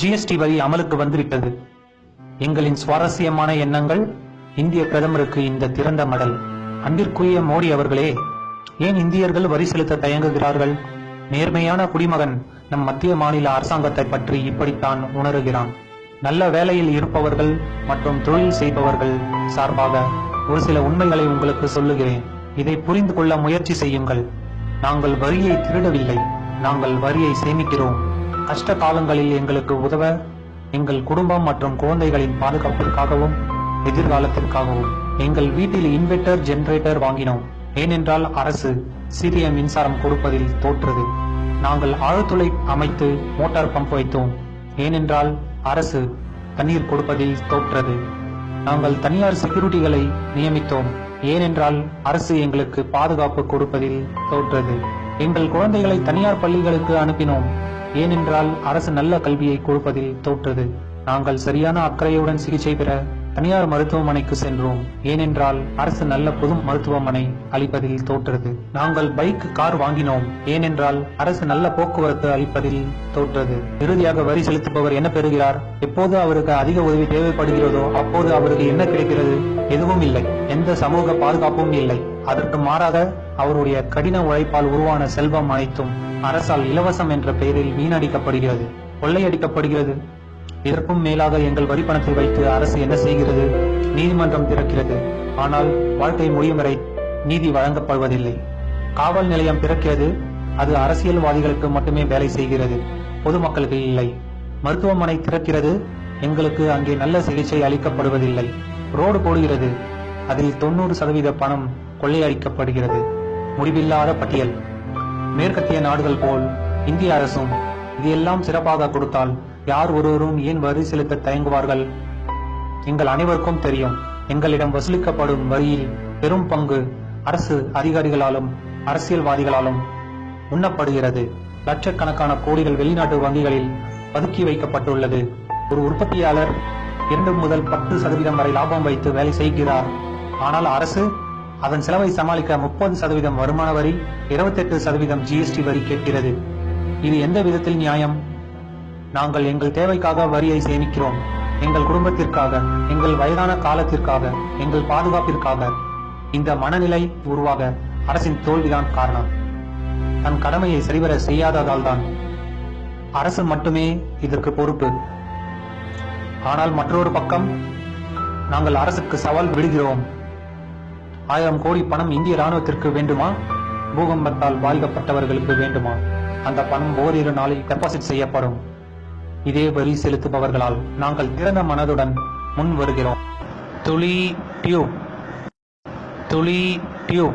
GST வரி அமலுக்கு வந்துவிட்டது. எங்களின் சுவாரஸ்யமான எண்ணங்கள் இந்திய பிரதமருக்கு இந்த திறந்த மடல். அன்பிற்குரிய மோடி அவர்களே ஏன் இந்தியர்கள் வரி செலுத்த தயங்குகிறார்கள்? நேர்மையான குடிமகன் நம் மத்திய மாநில அரசாங்கத்தை பற்றி இப்படித்தான் உணருகிறான். நல்ல வேலையில் இருப்பவர்கள் மற்றும் தொழில் செய்பவர்கள் சார்பாக ஒரு சில உண்மைகளை உங்களுக்கு சொல்லுகிறேன். இதை புரிந்து கொள்ள முயற்சி செய்யுங்கள். நாங்கள் வரியை திருடவில்லை. நாங்கள் வரியை சேமிக்கிறோம். கஷ்ட காலங்களில் எங்களுக்கு உதவ எங்கள் குடும்பம் மற்றும் குழந்தைகளின் பாதுகாப்பிற்காகவும் எதிர்காலத்திற்காகவும் எங்கள் வீட்டில் இன்வெர்டர் ஜெனரேட்டர் வாங்கினோம். ஏனென்றால் அரசு சிறிய மின்சாரம் கொடுப்பதில் தோற்றது. நாங்கள் ஆழ்துளை அமைத்து மோட்டார் பம்ப் வைத்தோம். ஏனென்றால் அரசு தண்ணீர் கொடுப்பதில் தோற்றது. நாங்கள் தனியார் செக்யூரிட்டிகளை நியமித்தோம். ஏனென்றால் அரசு எங்களுக்கு பாதுகாப்பு கொடுப்பதில் தோற்றது. எங்கள் குழந்தைகளை தனியார் பள்ளிகளுக்கு அனுப்பினோம். ஏனென்றால் அரசு நல்ல கல்வியை கொடுப்பதில் தோற்றது. நாங்கள் சரியான அக்கறையுடன் சிகிச்சை பெற தனியார் மருத்துவமனைக்கு சென்றோம். ஏனென்றால் அரசு நல்ல பொது மருத்துவமனை அளிப்பதில் தோற்றது. நாங்கள் பைக் கார் வாங்கினோம். ஏனென்றால் அரசு நல்ல போக்குவரத்து அளிப்பதில் தோற்றது. இறுதியாக வரி செலுத்துபவர் என்ன பெறுகிறார்? எப்போது அவருக்கு அதிக உதவி தேவைப்படுகிறதோ அப்போது அவருக்கு என்ன கிடைக்கிறது? எதுவும் இல்லை. எந்த சமூக பாதுகாப்பும் இல்லை. அதற்கு மாறாக அவருடைய கடின உழைப்பால் உருவான செல்வம் அனைத்தும் அரசால் இலவசம் என்ற பெயரில் வீணடிக்கப்படுகிறது. கொள்ளையடிக்கப்படுகிறது. இதற்கும் மேலாக எங்கள் வரி பணத்தை வைத்து அரசு என்ன செய்கிறது? நீதிமன்றம் திறக்கிறது. ஆனால் வாழ்க்கை முடியும் வரை நீதி வழங்கப்படுவதில்லை. காவல் நிலையம் திறக்கிறது. அது அரசியல்வாதிகளுக்கு மட்டுமே வேலை செய்கிறது. பொதுமக்களுக்கு இல்லை. மருத்துவமனை திறக்கிறது. எங்களுக்கு அங்கே நல்ல சிகிச்சை அளிக்கப்படுவதில்லை. ரோடு போடுகிறது. அதில் தொண்ணூறு சதவீத பணம் கொள்ளையடிக்கப்படுகிறது. முடிவில்லாத பட்டியல். மேற்கத்திய நாடுகள் போல் இந்திய அரசும் இதையெல்லாம் சிறப்பாக கொடுத்தால் யார் ஒருவரும் ஏன் வரி செலுத்த தயங்குவார்கள்? எங்கள் அனைவருக்கும் தெரியும் எங்களிடம் வசூலிக்கப்படும் வரியில் பெரும் பங்கு அரசு அதிகாரிகளாலும் அரசியல்வாதிகளாலும் உண்ணப்படுகிறது. லட்சக்கணக்கான கோடிகள் வெளிநாட்டு வங்கிகளில் பதுக்கி வைக்கப்பட்டுள்ளது. ஒரு உற்பத்தியாளர் இரண்டு முதல் பத்து சதவீதம் வரை லாபம் வைத்து வேலை செய்கிறார். ஆனால் அரசு அதன் செலவை சமாளிக்க முப்பது சதவீதம் வருமான வரி இருபத்தெட்டு சதவீதம் ஜிஎஸ்டி வரி கேட்கிறது. இது எந்த விதத்தில் நியாயம்? நாங்கள் எங்கள் தேவைக்காக வரியை சேமிக்கிறோம். எங்கள் குடும்பத்திற்காக எங்கள் வயதான காலத்திற்காக எங்கள் பாதுகாப்பிற்காக. இந்த மனநிலை உருவாக அரசின் தோல்விதான் காரணம். தன் கடமையை சரிவர செய்யாததால் தான் அரசு மட்டுமே இதற்கு பொறுப்பு. ஆனால் மற்றொரு பக்கம் நாங்கள் அரசுக்கு சவால் விடுகிறோம். ஆயிரம் கோடி பணம் இந்திய ராணுவத்திற்கு வேண்டுமா? பூகம்பத்தால் பாதிக்கப்பட்டவர்களுக்கு வேண்டுமா? அந்த பணம் ஓரிரு நாளில் டெபாசிட் செய்யப்படும். இதே வரி செலுத்துபவர்களால் நாங்கள் திறந்த மனதுடன் முன் வருகிறோம் துளி டியூப். துளி டியூப்.